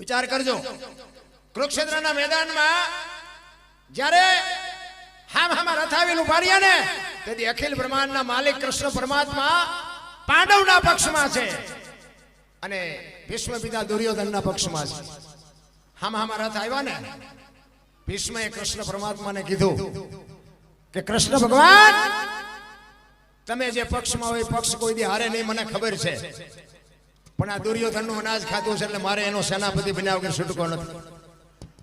વિચાર કરજો. કુરુક્ષેત્રના મેદાનમાં જ્યારે હામ હામાં રથ આવેલું રહ્યા ને, તેથી અખિલ બ્રહ્માંડના માલિક કૃષ્ણ પરમાત્મા પાંડવના પક્ષમાં છે અને ભીષ્મ પિતા દુર્યોધનના પક્ષમાં છે. હામ હામાં રથ આવ્યા ને, ભીષ્મએ કૃષ્ણ પરમાત્માને કીધું કે, કૃષ્ણ ભગવાન, તમે જે પક્ષમાં હોય પક્ષ કોઈ દી હારે નહીં, મને ખબર છે. પણ આ દુર્યોધનનું અનાજ ખાધું છે એટલે મારે એનો સેનાપતિ બન્યા વગર છૂટકો નથી.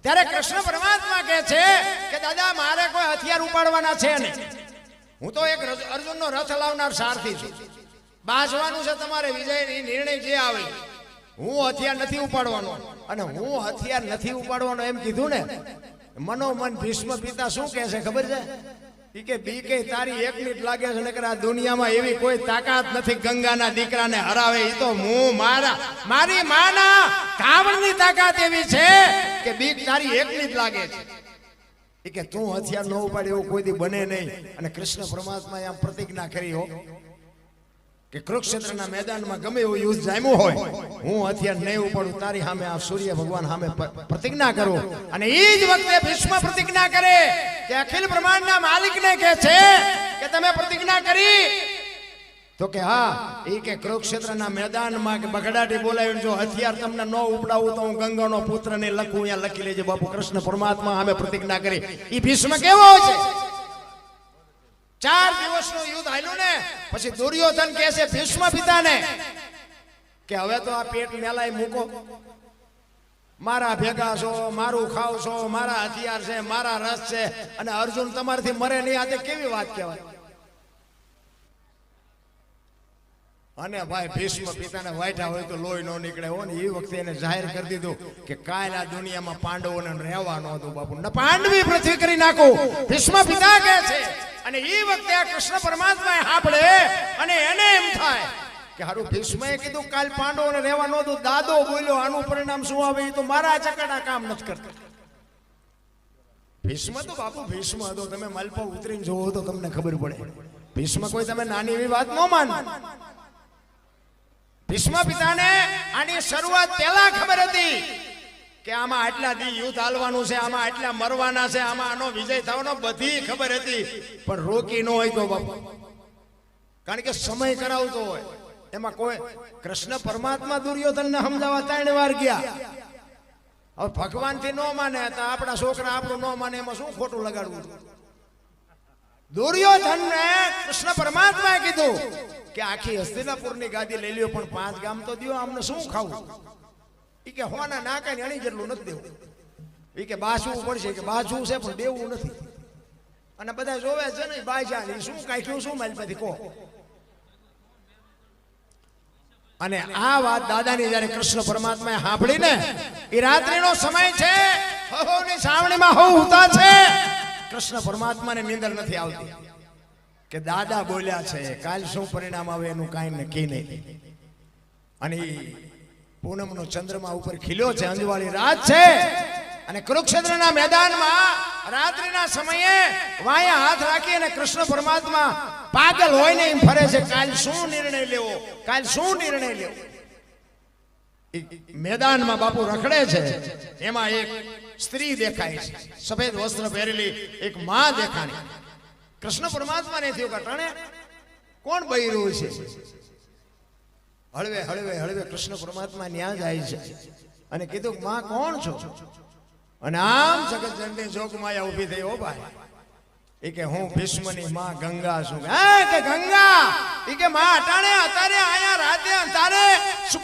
ત્યારે કૃષ્ણ પરમાત્મા કહે છે કે, દાદા, મારે કોઈ હથિયાર ઉપાડવાના છે નહીં. હું તો એક રજ- અર્જુનનો રથ લાવનાર સારથી છું. બાજવાનું છે તમારે વિજયની નિર્ણય જે આવે. હું હથિયાર નથી ઉપાડવાનો. અને હું હથિયાર નથી ઉપાડવાનો એમ કીધું ને, મનોમન ભીષ્મ પિતા શું કહે છે ખબર છે? કે બીકે તારી એક મિનિટ લાગે છે નકર દુનિયામાં એવી કોઈ તાકાત નથી ગંગાના દીકરાને હરાવે એ તો હું મારા, મારી માના કાવડની તાકાત એવી છે કે બીક તારી એક જ લાગે છે. કે તું હથિયાર ન ઉપાડે એવું કોઈ દી બને નહીં. અને કૃષ્ણ પરમાત્મા આમ પ્રતિજ્ઞા કરી હો કે કુરુક્ષેત્રના મેદાનમાં ગમે એવું યુદ્ધ જામ્યું હોય, હું હથિયાર નહીં ઉપાડું, તારી સામે આ સૂર્ય ભગવાન સામે પ્રતિજ્ઞા કરું. અને એ જ વખતે ભીષ્મ પ્રતિજ્ઞા કરે કે અખિલ બ્રહ્માંડના માલિકને કહે છે કે તમે પ્રતિજ્ઞા કરી. તો કે હા એ કે કુરુક્ષેત્રના મેદાનમાં કે બગડાટી બોલાવીને જો હથિયાર તમને ન ઉપડાવું તો હું ગંગાનો પુત્રને લખું, અહીંયા લખી લેજે, બાપુ, કૃષ્ણ પરમાત્મા સામે પ્રતિજ્ઞા કરી. એ ભીષ્મ કેવો છે? ચાર દિવસનું યુદ્ધ હાલ્યું ને, પછી દુર્યોધન કહે છે ભીષ્મ પિતાને કે હવે તો આ પેટ મેલાય મૂકો. મારા ભેગા છો, મારું ખાવ છો, મારા હથિયાર છે, મારા રસ છે, અને અર્જુન તમારથી મરે નહીં. આજે કેવી વાત કહેવાય? અને ભાઈ ભીષ્મ પિતાને વાઇઠા હોય તો લોહી ન નીકળે. હો ને એ વખતે એને જાહેર કરી દીધું કે કાલ આ દુનિયામાં પાંડવોને રહેવા નહોતું બાપુ. ને પાંડવી પૃથ્વી કરી નાખો. ભીષ્મ પિતા કહે છે. અને એ વખતે આ કૃષ્ણ પરમાત્મા સાંભળે અને એને એમ થાય કે હારું ભીષ્મએ કીધું કાલ પાંડવોને રહેવા નહોતું દાદો બોલ્યો, આનું પરિણામ શું આવે? એ તો મારા ચકડા કામ નથી કરતા. ભીષ્મ તો બાપુ ભીષ્મ હતો. તમે મલપા ઉતરીને જોવો તો તમને ખબર પડે. ભીષ્મ કોઈ તમે નાની એવી વાત ન માનો. ભીષ્મ પિતાને આની શરૂઆત પહેલા ખબર હતી કે આમાં આટલા દી યુદ્ધ હાલવાનું છે, આમાં આટલા મરવાના છે, આમાં આનો વિજય થવાનો બધી ખબર હતી. પણ રોકી ન હોય તો બાપા. કારણ કે સમય કરાવતો હોય. એમાં કોઈ કૃષ્ણ પરમાત્મા દુર્યોધનને સમજાવવા ત્રણ વાર ગયા. હવે ભગવાનથી ન માને, તો આપણા છોકરા આપણું ન માને, એમાં શું ખોટું લગાડવું? દુર્યોધનને કૃષ્ણ પરમાત્માએ કીધું કે આખી હસ્તિનાપુરની ગાદી લઈ લ્યો, પણ પાંચ ગામ તો દ્યો અમને શું ખાવું? એ કે હોના ને અણી જેટલું નથી દેવું. એ કે બાસવું પડશે કે બાસવું છે, પણ દેવું નથી. અને બધા જોવે છે ને બાજા ને શું કાઢ્યું શું મારી કહો. અને આ વાત દાદાની જયારે કૃષ્ણ પરમાત્માએ સાંભળી ને એ રાત્રિનો સમય છે, હહોની સાવણીમાં હો ઉતા છે. કૃષ્ણ પરમાત્માને નિંદર નથી આવતી. કે દાદા બોલ્યા છે, કાલ શું પરિણામ આવે એનું કાંઈ નક્કી નહીં. અને પૂનમનો ચંદ્રમા ઉપર ખીલ્યો છે, અંજવાળી રાત છે. અને કુરુક્ષેત્રના મેદાનમાં રાત્રિના સમયે વાયા હાથ રાખી અને કૃષ્ણ પરમાત્મા પાગલ હોય ને એમ ફરે છે, કાલ શું નિર્ણય લેવો, કાલ શું નિર્ણય લેવો. મેદાનમાં બાપુ રખડે છે, એમાં એક સ્ત્રી દેખાય છે. સફેદ વસ્ત્ર પહેરેલી એક માં દેખાણી. કૃષ્ણ પરમાત્મા ને થયું કટાણે કોણ બૈરું છે? હળવે હળવે હળવે કૃષ્ણ પરમાત્મા ન્યા જાય છે. અને કીધું માં, કોણ છો? અને આમ જગત જનની જોગમાયા ઊભી થઈ. ઓ ભાઈ એ કે, હું ભીષ્મની માં ગંગા છું. હે કે ગંગા? એ કે, માં, અટાણે અતારે આયા રાતે અંતારે શું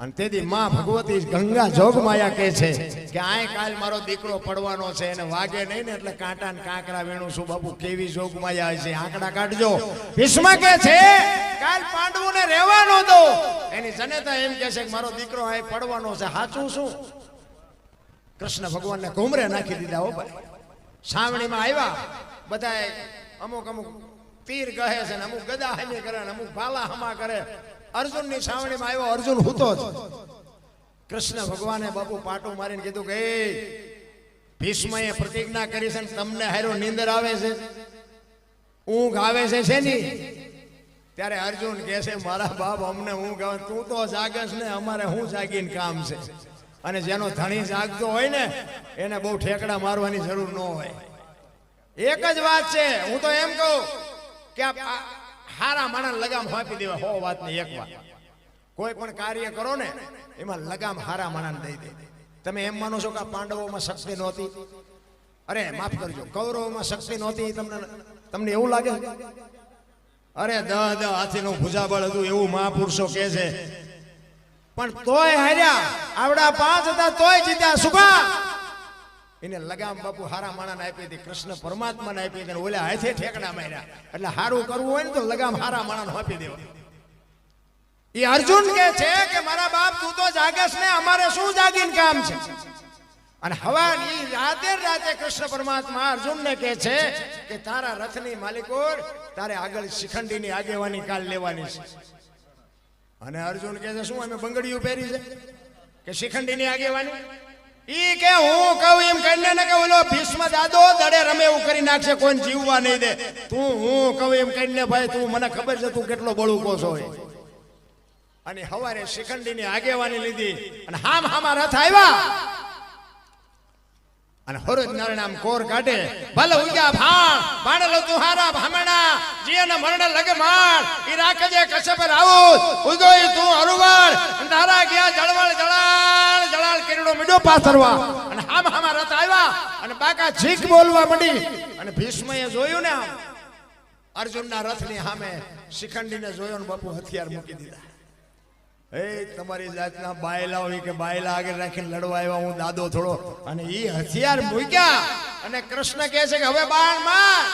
અને તેથી માં ભગવતી ગંગા જોગમાયા કહે છે કે આય કાલ મારો દીકરો પડવાનો છે એને વાગે નહીં ને એટલે કાંટા ને કાંકરા વેણું શું બાપુ, કેવી જોગમાયા છે આંકડા કાઢજો. ભીષ્મ કે છે, કાલ પાંડવોને રહેવાનો તો એની જનેતા એમ કહે છે કે મારો દીકરો આય પડવાનો છે. સાચું શું? કૃષ્ણ ભગવાનને ઘુમરે નાખી દીધા, હો ભાઈ. સાવણીમાં આવ્યા બધાએ અમુક અમુક તીર કહે છે ને અમુક ગદા હમી કરે ને અમુક ભાલા હમા કરે. અર્જુનની સાવણીમાં આવ્યો અર્જુન હૂતો કૃષ્ણ ભગવાને બાપુ પાટું મારીને કીધું કે "એ, ભીષ્મએ પ્રતિજ્ઞા કરી છે તમને હારો નીંદર આવે છે. ઊંઘ આવે છે શેની? ત્યારે અર્જુન કહે છે મારા બાપ અમને હું આવે તું તો જાગસ ને અમારે હું જાગીને કામ છે? અને જેનો ધણી જાગતો હોય ને એને બહુ ઠેકડા મારવાની જરૂર ન હોય. એક જ વાત છે હું તો એમ કહું કે હારા માણસ લગામ આપી દેવા, હો વાતની એક વાત. કોઈ પણ કાર્ય કરો ને, એમાં લગામ હારા માણસ દઈ દે. તમે એમ માનો છો કે પાંડવોમાં શક્તિ નહોતી? અરે, માફ કરજો, કૌરવોમાં શક્તિ નહોતી તમને તમને એવું લાગે? અરે દહ દહ હાથીનું ભૂજાબળ હતું, એવું મહાપુરુષો કહે છે. પણ તોય હાર્યા, આવડા પાંચ હતા, તોય જીત્યા કામ? એને લગામ બાપુ હારા માણાને આપી હતી, કૃષ્ણ પરમાત્માને આપી હતી ઓલા હાથે ઠેકડા માર્યા. એટલે હારું કરવું હોય ને તો લગામ હારા માણાને આપી દેવા. એ અર્જુન કે છે કે મારા બાપ, તું તો જાગસ ને, અમારે શું જાગીને કામ છે? અને હવા ઈ રાતે રાતે કૃષ્ણ પરમાત્મા અર્જુનને કહે છે કે તારા રથની માલિકો તારે આગળ શિખંડીની આગેવાની કાલ લેવાની છે. અને અર્જુન કહે છે, શું, અમે બંગડીયું પહેરી છે? કે શિખંડીની આગેવાની? ઈ કે હું આગેવાની લીધી અને હામ હામા રથ આવ્યા. અને હરોજ નારાયણ કોર કાઢે. ભલે ઉગ્યા ભાણ તું તુહારા ભામણા જીયન મરણ લગે રાખજે કશ્યપ રાઉત ઉગોઈ તું હરુવર તારા ગયા જળવળ જળાળ જળાળ કેરડો મીડો પાથરવા અને હામ હામા રથ આવ્યા. અને બાકા છીક બોલવા મળી અને ભીષ્મએ જોયું ને અર્જુનના રથની સામે શિખંડીને જોયો ને બાપુ હથિયાર મૂકી દીધા. એ તમારી જાતના બાયલા હોય કે બાયલા આગળ રાખીને લડવા આવ્યા હું દાદો થોડો. અને એ હથિયાર મૂક્યા. અને કૃષ્ણ કહે છે કે હવે બાણ માર.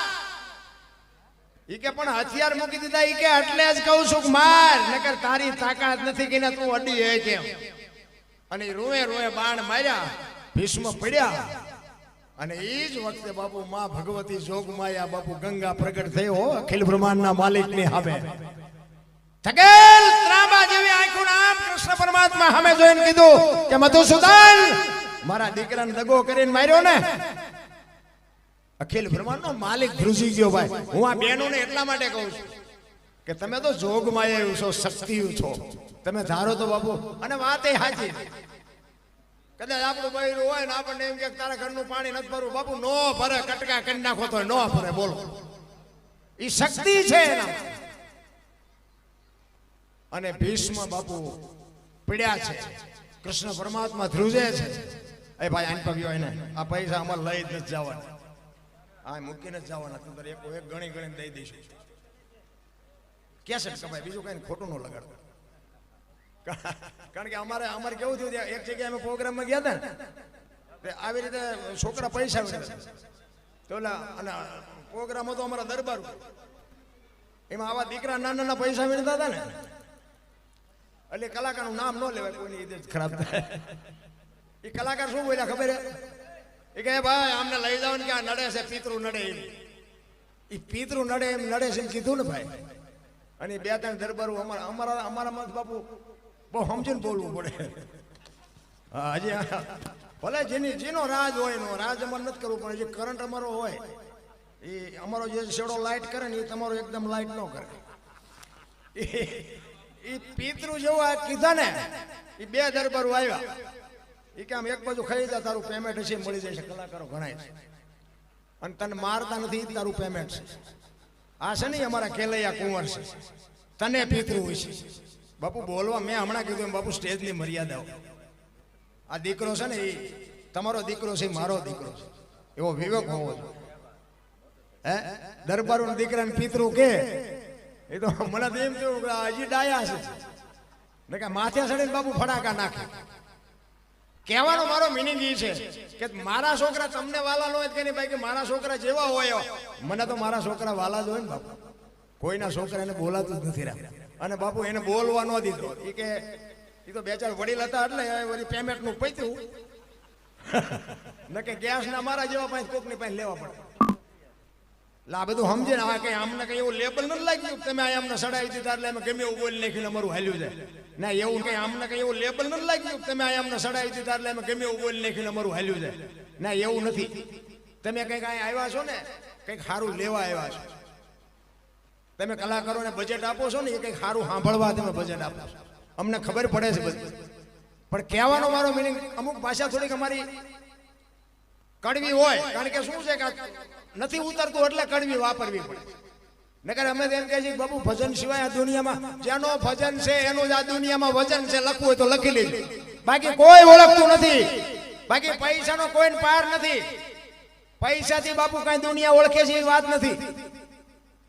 ઈ કે પણ હથિયાર મૂકી દીધા ઈ કે એટલે જ કહું છું માર. નકર તારી તાકાત નથી કે તું અડી હે કેમ? અને રોએ રોએ બાણ માર્યા, ભીષ્મ પડ્યા. અને એ જ વખતે બાપુ માં ભગવતી જોગમાયા બાપુ ગંગા પ્રગટ થયો અખિલ બ્રહ્માંડના માલિકની સામે થકેલ ત્રાંબા જેવી આંખો નામ કૃષ્ણ પરમાત્મા સામે જોઈને કીધું કે મધુસૂદન, મારા દીકરાને દગો કરીને માર્યો ને. અખિલ બ્રહ્માંડનો માલિક ધ્રુજી ગયો ભાઈ. હું આ બહેનોને એટલા માટે કહું છું. કે તમે તો જોગમાં એવું છો શક્તિ છો. તમે ધારો તો બાપુ, અને વાત એ હાજી કદાચ આપણું બૈરું હોય ને આપણને એમ કે તારા ઘરનું પાણી નથી ભરવું. બાપુ, નો ભરે, કટકા કરી નાખો તો નો ભરે, બોલો. એ શક્તિ છે અને ભીષ્મ બાપુ પીડ્યા છે. કૃષ્ણ પરમાત્મા ધ્રુજે છે. એ ભાઈ, આને પગ્યો એને આ પૈસા અમારે લઈ જ નથી જવાના. આ મૂકીને જ જવાના. તું એક ગણી ગણીને દઈ દઈશું. કેસેટ કપાય બીજું કઈ ખોટું ન લગાડતો. કારણ કે અમારે અમારે કેવું થયું એક જગ્યાએ અમે પ્રોગ્રામમાં ગયા હતા ને આવી રીતે છોકરા પૈસા તો અને પ્રોગ્રામ હતો અમારા દરબાર એમાં આવા દીકરા નાના નાના પૈસા મેળતા હતા ને. એટલે કલાકારનું નામ ન લેવાય કોઈની ઇજ્જત ખરાબ થાય. એ કલાકાર શું બોલ્યા ખબર એ કહે ભાઈ આમને લઈ જાઓ ને ક્યાં નડે છે પિતૃ નડે એમ. એ પિતૃ નડે એમ નડે છે એમ કીધું ને ભાઈ. અને બે ત્રણ દરબારો અમારા અમારા અમારામાં તો બાપુ બહુ સમજીને બોલવું પડે. હજી ભલે જેની જેનો રાજ હોય એનો રાજ અમારે નથી કરવું, પણ જે કરંટ અમારો હોય, એ અમારો જે શેડો લાઇટ કરે ને એ તમારો એકદમ લાઇટ ન કરે. એ પિતૃ જેવું આ કીધા ને, એ બે દરબારો આવ્યા. એ કે આમ એક બાજુ જા, તારું પેમેન્ટ હશે, મળી જશે. કલાકારો ગણાય છે. અને તને મારતા નથી, તારું પેમેન્ટ છે. આ છે ને અમારા કેલૈયા કુંવર છે. તને પિતૃ હોય છે. બાપુ, બોલવા મેં હમણાં કીધું એમ, બાપુ, સ્ટેજની મર્યાદાઓ આ દીકરો છે ને એ તમારો દીકરો છે મારો દીકરો છે. એવો વિવેક હોવો જોઈએ. હે? દરબારો દીકરાને પિતૃ કે? એ તો મને તો એમ કેવું હજી ડાયા છે. કે માથે ચડીને બાપુ ફડાકા નાખે. કહેવાનો મારો મિનિંગ એ છે કે મારા છોકરા તમને વાલા હોય કે ભાઈ, કે મારા છોકરા જેવા હોય. મને તો મારા છોકરા વાલા જ હોય ને બાપુ. કોઈના છોકરાને બોલાતું જ નથી રાખ અને બાપુ એને બોલવા ન દીધો. એ કે એ તો બે ચાર વડીલ હતા એટલે વળી પેમેન્ટનું પૈતું. ન કે ગેસના મારા જેવા પાસે કોકની પાસે લેવા પડે. આ બધું સમજે ને, આ કઈ અમને કઈ એવું લેબલ નથી લાગ્યું? તમે આ અમને સડાવી દીધા એટલે અમે ગમે એવું બોલી નાખીને અમારું હાલ્યું જાય. ના, એવું કઈ અમને કઈ એવું લેબલ નથી લાગ્યું? તમે આ અમને સડાવી દીધા એટલે અમે ગમે એવું બોલી નાખીને અમારું હાલ્યું જાય. ના, એવું નથી. તમે કંઈક અહીંયા આવ્યા છો ને, કંઈક સારું લેવા આવ્યા છો. તમે કલાકારોને બજેટ આપો છો ને, એ કંઈક સારું સાંભળવા તમે બજેટ આપો છો. અમને ખબર પડે છે બધું. પણ કહેવાનો મારો મિનિંગ અમુક ભાષા થોડીક અમારી કડવી હોય, કારણ કે શું છે કે નથી ઉતરતું એટલે કડવી વાપરવી પડે. નકર અમે એમ કહે છે બાબુ, ભજન સિવાય આ દુનિયામાં જેનો ભજન છે, એનું જ આ દુનિયામાં વજન છે, લખવું હોય તો લખી લેજો. બાકી કોઈ ઓળખતું નથી. બાકી પૈસાનો કોઈને પાર નથી. પૈસાથી બાપુ કાંઈ દુનિયા ઓળખે છે એ વાત નથી.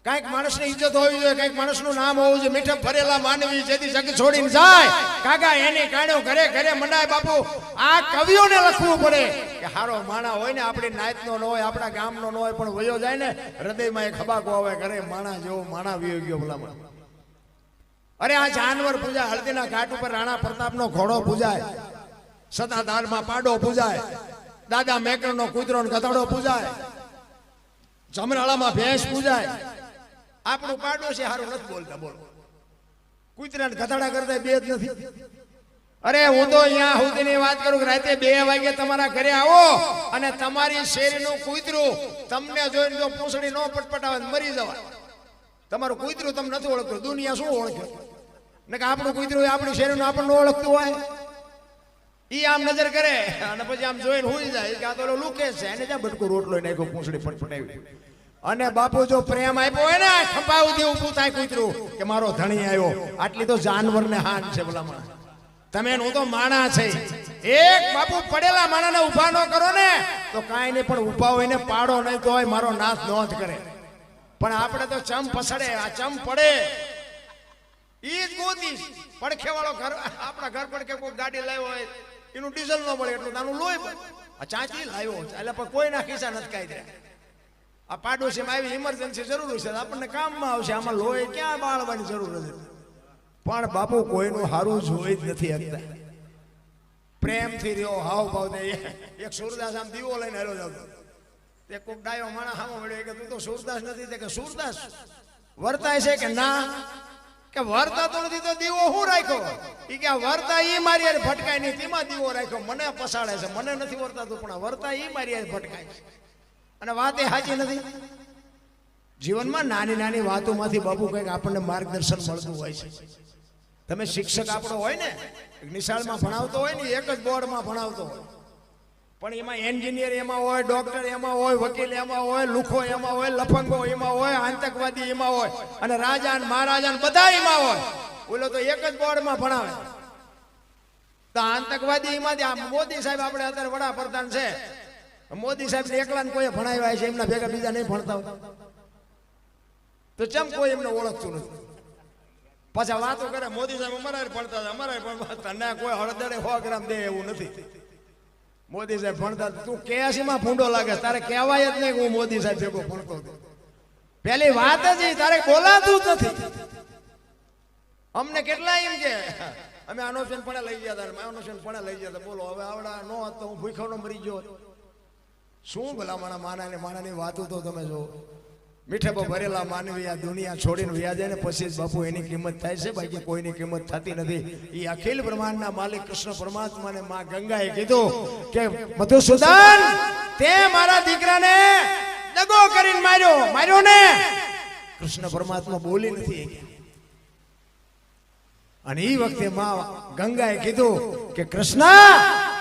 કાંઈક માણસની ઇજ્જત હોવી જોઈએ, કાંઈક માણસનું નામ હોવું જોઈએ. મીઠા ભરેલા માનવી જેથી જગ છોડીને જાય. કાકા, એની કાણ્યો ઘરે ઘરે મંડાય બાપુ. આ કવિઓને લખવું પડે કે હારો માણા હોય ને, આપણી નાતનો ન હોય, આપણા ગામનો ન હોય, પણ વયો જાય ને, હૃદયમાં એક ખબાકો આવે, ઘરે માણા જેવો માણા વિયો ગયો ભલામણ. અરે, આ જાનવર પૂજા હળદીના ઘાટ ઉપર રાણા પ્રતાપનો ઘોડો પૂજાય. સતાધારમાં પાડો પૂજાય. દાદા મેકરનો કૂતરો ને પૂજાય. જમરાળામાં ભેંસ પૂજાય. આપણું પાડો છે હારું નથી બોલતા, બોલો. કૂતરા ને ગધાડા કરતા બે નથી. અરે, હું તો અહીંયા સુધીની વાત કરું રાતે બે વાગે તમારા ઘરે આવો અને તમારી શેરીનું કૂતરું તમને જોઈને જો પૂંછડી ન પટપટાવે મરી જવાય. તમારું કૂતરું તમને નથી ઓળખતું, દુનિયા શું ઓળખે? ને કે આપણું કૂતરું આપણી શેરીનું આપણને ઓળખતું હોય. ઈ આમ નજર કરે અને પછી આમ જોઈને હુઈ જાય. કે આ તો લુકે છે, એને જ્યાં બટકું રોટલો નાખ્યો, પૂંછડી પટપટાવી અને બાપુ જો પ્રેમ આપ્યો હોય ને ખંભાવ દે ઊભું થાય કૂતરું, કે મારો ધણી આવ્યો. આટલી તો જાનવરને હાન છે ભલામણ. તમે હું તો માણા છે. એક બાપુ પડેલા માણાને ઊભા ન કરો ને, તો કાંઈ નહીં, પણ ઊભા હોય ને પાડો નહીં તો હોય, મારો નાશ ન જ કરે. પણ આપણે તો ચમ પસડે આ ચમ પડે. ઈ જ ગોતી. પડખે વાળો ઘર, આપણા ઘર પડખે કોઈ ગાડી લાવ્યો હોય, એનું ડીઝલ ન મળે એટલું તાનું લોહી ચાંચી લાવ્યો એટલે પણ કોઈના ખિસ્સા નથી કાઢી દે આ પાડોશીમાં આવી ઇમરજન્સી જરૂર છે. આપણને કામમાં આવશે. આમાં લોહી ક્યાં બાળવાની જરૂર નથી. પણ બાપુ, કોઈનું હારું જોઈ જ નથી શકતા પ્રેમથી રહ્યો હાવ ભાવ એક સુરદાસ આમ દીવો લઈને હેલો જાવ તે કોક ડાયો માણા હામો મળ્યો. કે, તું તો સુરદાસ નથી. કે, સુરદાસ, વર્તાય છે કે ના? કે વર્તા તો નથી તો દીવો હું રાખ્યો? એ કે વર્તા એ મારી હારે ભટકાય નહીં. તેમાં દીવો રાખ્યો. મને પસાડે છે. મને નથી વર્તાતું, પણ વર્તા એ મારી હારે ભટકાય છે. અને વાત એ સાચી નથી. જીવનમાં નાની નાની વાતોમાંથી બાબુ કંઈક આપણને માર્ગદર્શન મળતું હોય છે. તમે શિક્ષક આપણો હોય ને નિશાળમાં ભણાવતો હોય ને, એક જ બોર્ડમાં ભણાવતો હોય. પણ એમાં એન્જિનિયર એમાં હોય, ડોક્ટર એમાં હોય, વકીલ એમાં હોય, લુખો એમાં હોય, લફંગો એમાં હોય, આતંકવાદી એમાં હોય, અને રાજા ને મહારાજા ને બધા એમાં હોય. ઓલો તો એક જ બોર્ડમાં ભણાવે. તો આતંકવાદી એમાંથી આ મોદી સાહેબ આપણે અત્યારે વડાપ્રધાન છે. મોદી સાહેબ એકલા કોઈ ભણાવ્યા છે, એમના ભેગા બીજા નહીં ભણતા. તો ચમ કોઈ એમને ઓળખતું નથી? પાછા વાતો કરે, મોદી સાહેબ અમારા ભણતા હતા, અમારા ભણતા ના, કોઈ હળદરે સો ગ્રામ દે એવું નથી. મોદી સાહેબ ભણતા. તું કેસીમાં ભૂંડો લાગે, તારે કહેવાય જ નહીં કે હું મોદી સાહેબ ભેગો ભણતો હતો. પેલી વાત જ તારે બોલાતું જ નથી. અમને કેટલા એમ કે, અમે આનો પણ લઈ ગયા હતા આનો પણ લઈ ગયા હતા બોલો, હવે આવડા નો હતો, હું ભૂખો મરી ગયો. શું ભલા માના ને માણાની વાતો તો તમે જો. મીઠેબો ભરેલા માનવી આ દુનિયા છોડીને વ્યાજે ને પછી જ બાપુ એની કિંમત થાય છે બાકી કોઈની કિંમત થતી નથી. એ અખિલ બ્રહ્માંડના માલિક કૃષ્ણ પરમાત્માને માં ગંગાએ કીધું કે, મધુસૂદન, તે મારા દીકરાને દગો કરીને માર્યો. માર્યો ને? કૃષ્ણ પરમાત્મા બોલી નથી અને એ વખતે માં ગંગાએ કીધું કે, કૃષ્ણ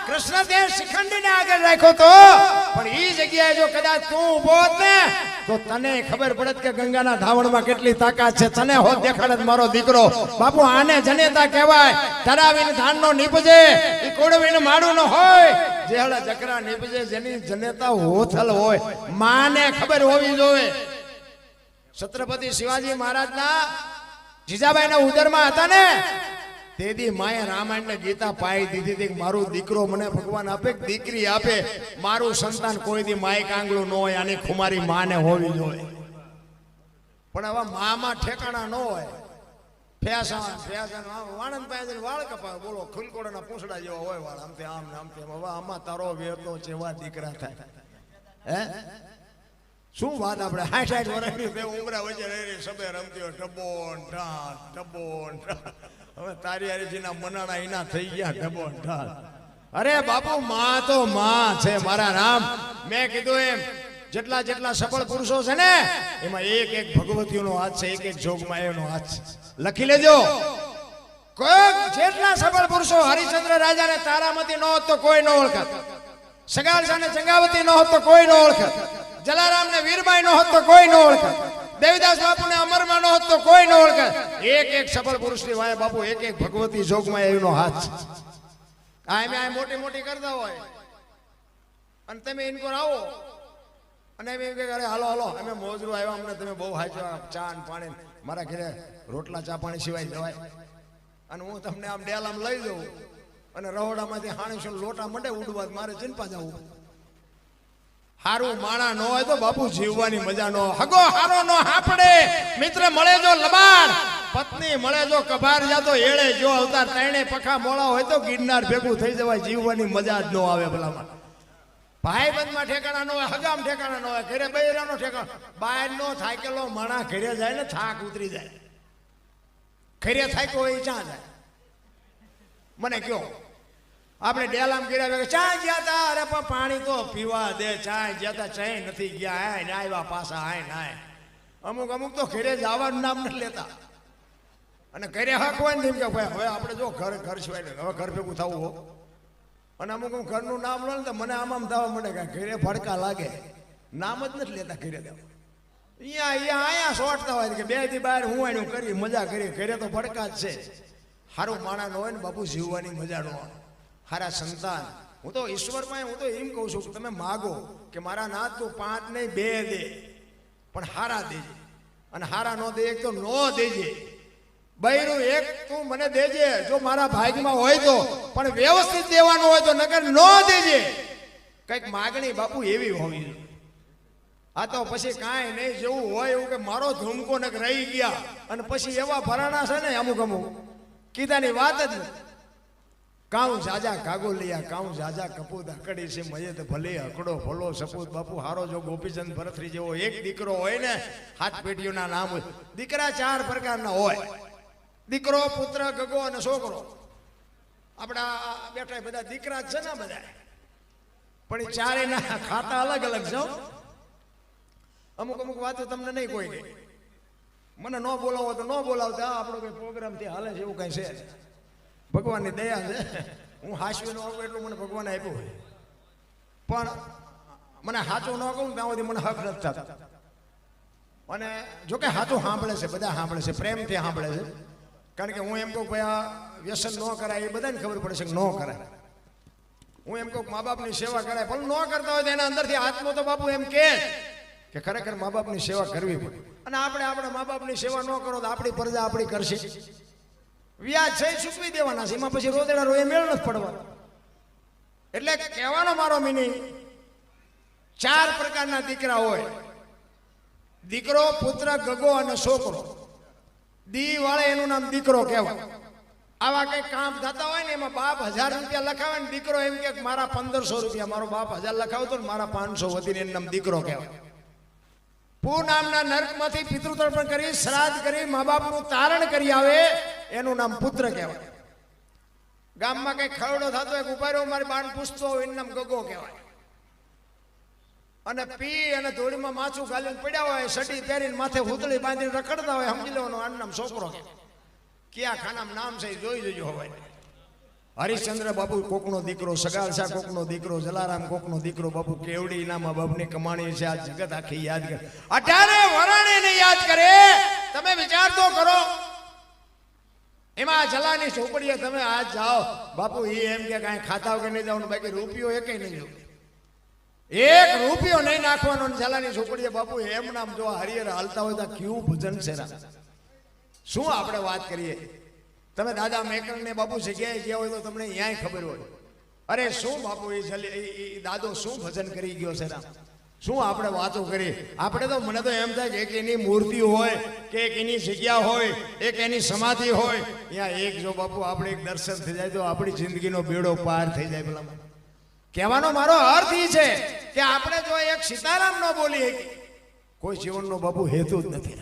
કૃષ્ણ શિખંડ ને આગળ રાખ્યો તો, પણ એ જગ્યાએ જો કદાચ તું ઊભો ને, તો તને ખબર પડત કે ગંગાના ધાવણમાં કેટલી તાકાત છે. તને હોત દેખાડત મારો દીકરો. બાપુ, આને જનેતા કહેવાય. તરાવીને ધાનનો નીપજે એ કોડવીને માડું ન હોય. જેહળા જકરા નીપજે, જેની જનેતા હોથલ હોય. માને ખબર હોવી જોવે છત્રપતિ શિવાજી મહારાજના જીજાબાઈના ઉદરમાં હતા ને તેથી માએ રામાયણ ને ગીતા પાઈ દીધી હતી મારો દીકરો મને ભગવાન આપે દીકરી આપે. મારું સંતાન કોઈ દી માય કાંગલું ન હોય, આની ખુમારી માને હોવી જોઈએ. પણ હવે મામાં ઠેકાણા ન હોય. ફેસા ફેસા વાણંદ વાળ કપાવે. બોલો, ખુલકોડાના પૂંછડા જેવા હોય વાળ. આમ આમ આમ આમાં તારો વેતો જેવા દીકરા થાય. હે? શું વાત આપણે? હાઠ સાઠ વર્ષની ઉમરા વચ્ચે રહી સબે રમતી હોય. ટબોન ઢાલ હવે તારી હારીજીના મનાણા એના થઈ ગયા ડબો ઢાલ. અરે બાપુ માં તો માં છે મારા રામ. મેં કીધું એમ જેટલા જેટલા સફળ પુરુષો છે ને એમાં એક એક ભગવતીઓનો હાથ છે એક એક જોગમાયાનો હાથ છે. લખી લેજો. કોઈક જેટલા સફળ પુરુષો હરિચંદ્ર રાજાને તારામતી ન હોત તો કોઈ ન ઓળખત. સગાળસાને ચંગાવતી ન હોત તો કોઈ ન ઓળખત. જલારામને વીરબાઈ ન હોત તો કોઈ ન ઓળખત. દેવીદાસ બાપુને અમરમાં ન હોત તો કોઈ ન ઓળખે. એક એક સફળ પુરુષની વાય બાપુ, એક એક ભગવતી જોગમાં એનો હાથ આ એમ આ મોટી મોટી કરતા હોય. અને તમે ઇનકોર આવો. અને એમ કે, અરે, હાલો હાલો, અમે મોજરું આવ્યા, અમને તમે બહુ હાચવા, ચા ને પાણી મારા ઘરે રોટલા, ચા, પાણી સિવાય જવાય. અને હું તમને આમ ડેલામ લઈ જઉં. અને રહોડામાંથી હાણીશું લોટા મંડે ઉડવા મારે ચિંપા જવું હારું માણા ન હોય તો બાપુ જીવવાની મજા ન હગો હારો ન હાપડે. મિત્ર મળે જો લબાડ પત્ની મળે જો કભાર જા તો એળે જો અવતાર ત્રણે પખા મોળા હોય તો ગિરનાર ભેગું થઈ જવાય. જીવવાની મજા જ ન આવે ભલામાં ભાઈ બંધમાં ઠેકાણા ન હોય, હગામ ઠેકાણા ન હોય, ઘરે બૈરાનો ઠેકાણો. બહાર નો થાકેલો માણા ઘરે જાય ને થાક ઉતરી જાય. ઘરે થાક્યો હોય ચા જાય? મને કયો આપણે ડેલામ કર્યા ભેગા ચા ગયા તા, અરે પણ પાણી તો પીવા દે ચા ગયા તા, ચાય નથી ગયા, આય ને આવ્યા પાછા, આય ને આય. અમુક અમુક તો ઘરે જવાનું નામ નથી લેતા. અને ઘરે હક હોય ને કે, ભાઈ, હવે આપણે જો ઘર ઘર સિવાય હવે ઘર ભેગું થવું હો. અને અમુક અમુક ઘરનું નામ લો ને તો મને આમ આમ થવા મને કે ઘરે ફડકા લાગે. નામ જ નથી લેતા ઘરે દેવા અહીંયા અહીંયા અહીંયા સોટતા હોય કે બેથી બહાર હું એનું કરી મજા કરી ઘરે તો ફડકા જ છે. સારું માણા હોય ને બાપુ જીવવાની મજા નો હોય. હારા સંતાન. હું તો ઈશ્વરમાં હું તો એમ કહું છું કે તમે માગો કે મારા નાથ તું પાંચ નહીં, બે દે, પણ હારા દેજે. અને હારા નો દે, એક તો ન દેજે. બૈરું એક તું મને દેજે, જો મારા ભાગમાં હોય તો, પણ વ્યવસ્થિત દેવાનું હોય તો નગર ન દેજે. કંઈક માગણી બાપુ એવી હોવી આ તો પછી કાંઈ નહીં, જેવું હોય એવું કે મારો ધૂમકો નક રહી ગયા. અને પછી એવા ભરાણા છે ને અમુક અમુક. કીધાની વાત જ નથી. કાઉ જાજા કાગોલિયા કાઉ જાજા કપૂત અકડી છે મયત ભલે અકડો ભલો સપૂત બાપુ, હારો જો ગોપીચંદ ભરતરી જેવો એક દીકરો હોય ને, હાથ પેટીઓના નામ હોય. દીકરા ચાર પ્રકારના હોય. દીકરો, પુત્ર, ગગો અને છોકરો. આપણા બેઠા બધા દીકરા છે ને બધા. પણ એ ચારેયના ખાતા અલગ અલગ છે અમુક અમુક વાતો તમને નહીં કોઈ મને ન બોલાવો તો ન બોલાવતા, આપણો કઈ પ્રોગ્રામથી હાલે છે એવું કઈ છે. ભગવાનની દયા છે. હું હાસ્ય ન આવું એટલું મને ભગવાને આપ્યું હોય. પણ મને સાચું ન કહું ત્યાં સુધી મને હક નથી થતા. અને જો કે સાચું સાંભળે છે, બધા સાંભળે છે, પ્રેમથી સાંભળે છે. કારણ કે હું એમ કહું ભાઈ આ વ્યસન ન કરાય, એ બધાને ખબર પડે છે કે ન કરાય. હું એમ કહું મા બાપની સેવા કરાય, પણ ન કરતા હોય તો એના અંદરથી આત્મો તો બાપુ એમ કે કે ખરેખર મા બાપની સેવા કરવી પડે. અને આપણે આપણે મા બાપની સેવા ન કરો તો આપણી પ્રજા આપણી કરશે. વ્યાજ છે એ દેવાના છે. એમાં પછી રોદડા રોએ મેળ નથી પડવાનો. એટલે કહેવાનો મારો મિનિંગ ચાર પ્રકારના દીકરા હોય. દીકરો, પુત્ર, ગગો અને છોકરો. દી વાળે એનું નામ દીકરો કહેવાય. આવા કઈ કામ થતા હોય ને એમાં બાપ હજાર રૂપિયા લખાવે ને દીકરો એમ કે મારા પંદરસો રૂપિયા, મારો બાપ હજાર લખાવતો ને મારા પાંચસો વધીને એનું નામ દીકરો કહેવાય. પૂ નામના નર્કમાંથી પિતૃતર્પણ કરી, શ્રાદ્ધ કરી મા બાપનું તારણ કરી આવે, એનું નામ પુત્ર કહેવાય. ગામમાં કઈ ખરડો થતો એક રહ્યો મારી બાણ પૂછતો હોય, એનું નામ ગગો કહેવાય. અને પી અને ધોળીમાં માછું ગાલીને પડ્યા હોય સટી પહેરીને માથે હુતળી બાંધીને રખડતા હોય, સમજી લેવાનું આનું નામ છોકરો કહેવાય. કયા ખાનામાં નામ છે જોઈ જોજો હવે. હરિશ્ચંદ્ર બાપુ કોકનો દીકરો સગાલસા કોકનો દીકરો, જલારામ કોકનો દીકરો, બાપુ કેવડી ના મા બાપની કમાણી છે, આ જગત આખી યાદ કરે અઢારે વરાણે યાદ કરે. તમે વિચાર તો કરો. એમાં જલાની ચોપડીએ તમે આજ જાઓ. બાપુ એ એમ કે કાંઈ ખાતા કે નહીં જવાનું. બાકી રૂપિયો એકે નહીં જવું એક રૂપિયો નહીં નાખવાનો જલાની ચોપડીએ બાપુ એમ નામ જો હરિયર હાલતા હોય તો કેવું ભજન છે. શું આપણે વાત કરીએ? તમે દાદા મેકર ને બાપુ જગ્યાએ ગયા હોય તો તમને અહીંયા ખબર હોય. અરે શું બાપુ એ દાદો શું ભજન કરી ગયો છે શું આપણે વાતો કરી? આપણે તો મને તો એમ થાય કે એક એની મૂર્તિ હોય, કે એક એની જગ્યા હોય, એક એની સમાધિ હોય. ત્યાં એક જો બાપુ આપણે એક દર્શન થઈ જાય તો આપણી જિંદગીનો બેડો પાર થઈ જાય પેલા કહેવાનો મારો અર્થ એ છે કે આપણે જો એક સીતારામ ન બોલીએ કોઈ જીવનનો બાપુ હેતુ જ નથી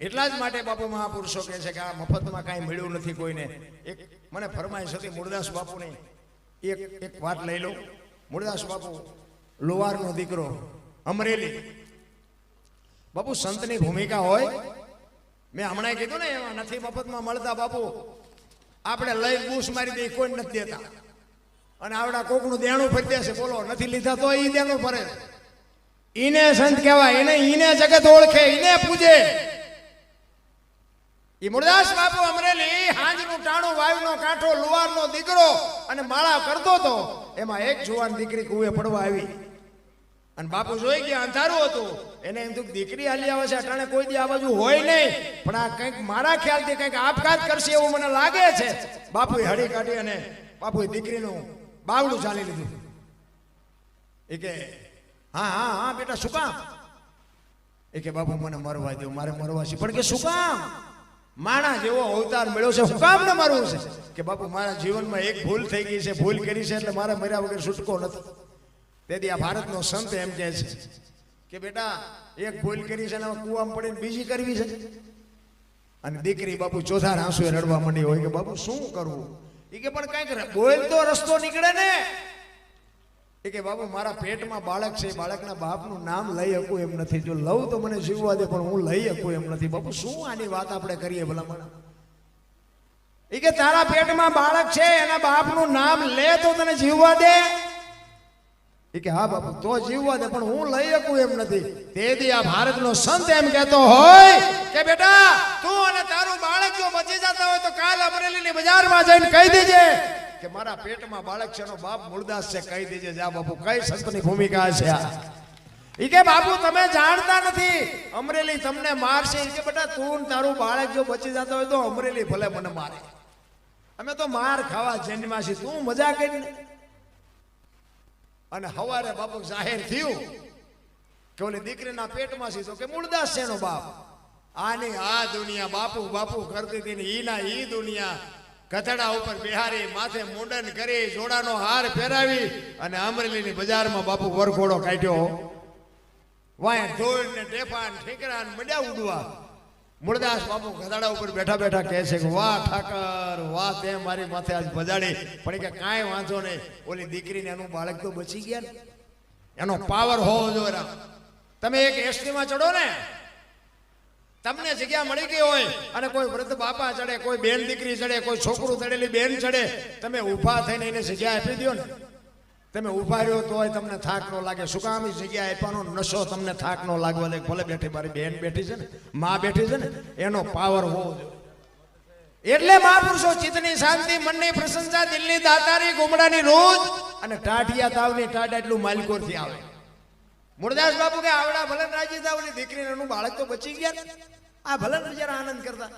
એટલા જ માટે બાપુ મહાપુરુષો કહે છે કે આ મફતમાં કાંઈ મળ્યું નથી કોઈને. એક મને ફરમાઈશ હતી મુરદાસ બાપુની એક એક વાત લઈ લો. મુરદાસ બાપુ લોવારનો દીકરો, અમરેલી. બાપુ, સંતની ભૂમિકા હોય. મેં હમણાં કીધું ને, એમાં નથી મફતમાં મળતા બાપુ. આપણે લઈ બૂસ મારી દઈએ, કોઈ નથી દેતા. અને આવડા કોકનું દેણું ફરી દેશે બોલો, નથી લીધા તો એ દેણું ફરે. ઈને સંત કહેવાય, એને, ઈને જગત ઓળખે, ઈને પૂજે. ઈ મુરદાસ બાપુ અમરેલી હાંજનું ટાણું વાયુનો કાંઠો લુવારનો દીકરો અને માળા કરતો તો એમાં એક જુવાન દીકરી કુએ પડવા આવી. અને બાપુ જોઈ ગયા, અંધારું હતું. એને એમ થયું દીકરી હાલી આવે છે અટાણે કોઈ દી આ બાજુ હોય નહીં. પણ આ કંઈક મારા ખ્યાલથી કંઈક આપઘાત કરશે એવું મને લાગે છે. બાપુએ હળી કાઢી અને બાપુએ દીકરીનું બાવડું ચાલી લીધું. એ કે, હા હા હા, બેટા, શું કામ? એ કે, બાપુ, મને મરવા દો મારે મરવા છે. પણ કે, શું કામ? માણા જેવો અવતાર મળ્યો છે. હું કામ ન મારું છે કે બાપુ, મારા જીવનમાં એક ભૂલ થઈ ગઈ છે. ભૂલ કરી છે એટલે મારા મર્યા વગર છૂટકો નથી. તેથી આ ભારતનો સંત એમ કહે છે કે બેટા, એક ભૂલ કરી છે એના કૂવામાં પડીને બીજી કરવી છે. અને દીકરી બાપુ ચોથા આંસુએ રડવા માંડી હોય કે બાપુ, શું કરવું? એ કે પણ કંઈક બોલ તો રસ્તો નીકળે ને. એ કે બાબુ, મારા પેટમાં બાળક છે બાળકના બાપનું નામ લઈ શકું એમ નથી. જો લઉં તો મને જીવવા દે, પણ હું લઈ શકું એમ નથી. બાપુ, શું આની વાત આપણે કરીએ ભલામણ? એ કે તારા પેટમાં બાળક છે, એના બાપનું નામ લે તો તને જીવવા દે. એ કે હા બાપુ, તો જીવવા દે, પણ હું લઈ શકું એમ નથી. તેથી આ ભારતનો સંત એમ કહેતો હોય કે બેટા, તું અને તારું બાળક જો બચી જતા હોય તો કાલ અમરેલીની બજારમાં જઈને કહી દેજે. કે મારા પેટમાં બાળક છે બાપ મૂળદાસ છે, કહી દેજે જા બાપુ. કઈ સંતની ભૂમિકા છે આ? કે, બાપુ, તમે જાણતા નથી. અમરેલી તમને મારશે. કે, બેટા, તું તારું બાળક જો બચી જતો હોય તો અમરેલી ભલે મને મારે. અમે તો માર ખાવા જન્મા છીએ તું મજા કરીને. અને હવારે બાપુ જાહેર થયું કે ઓલી દીકરીના પેટમાં છે. તો કે મૂળદાસ છે એનો બાપ. આની આ દુનિયા બાપુ બાપુ કરતી હતી ને ઈના ઈ દુનિયા. કથડા ઉપર બિહારી માથે મુંડન કરી જોડાનો હાર પહેરાવી અને અમરેલીની બજારમાં બાપુ વરઘોડો કાઢ્યો. વાય ઢોલ ને ટેફા ને ઠીકરા ને મડ્યા ઉડવા. મૂળદાસ બાપુ ગધાડા ઉપર બેઠા બેઠા કહે છે વાહ ઠાકર, વાહ તે મારી માથે આજ બજાડી પણ કે, કાંઈ વાંધો નહીં. ઓલી દીકરીને એનું બાળક તો બચી ગયા ને. એનો પાવર હોવો જોઈએ. તમે એક એસટીમાં ચડો ને તમને જગ્યા મળી ગઈ હોય અને કોઈ વૃદ્ધ બાપા ચડે, કોઈ બેન દીકરી ચડે, કોઈ છોકરું ચડેલી બેન ચડે, તમે ઊભા થઈને એને જગ્યા આપી દો ને. તમે ઊભા રહ્યો તોય તમને થાક ન લાગે. શું કામ જગ્યા આપવાનો નશો તમને થાક ન લાગવા દે? ભલે બેઠી મારી બેન બેઠી છે ને, માં બેઠી છે ને, એનો પાવર હોવો જોઈએ. એટલે મહાપુરુષો, ચિત્તની શાંતિ, મનની પ્રશંસા, દિલની દાતારી, ગુમડાની રોજ અને ટાઢિયા તાવની ટાઢ એટલું માલિકોરથી આવે. મૂળદાસ બાપુ કે આવડા ભલન રાજી થાવની દીકરીને એનું બાળક તો બચી ગયા આ ભલન ને આનંદ કરતા.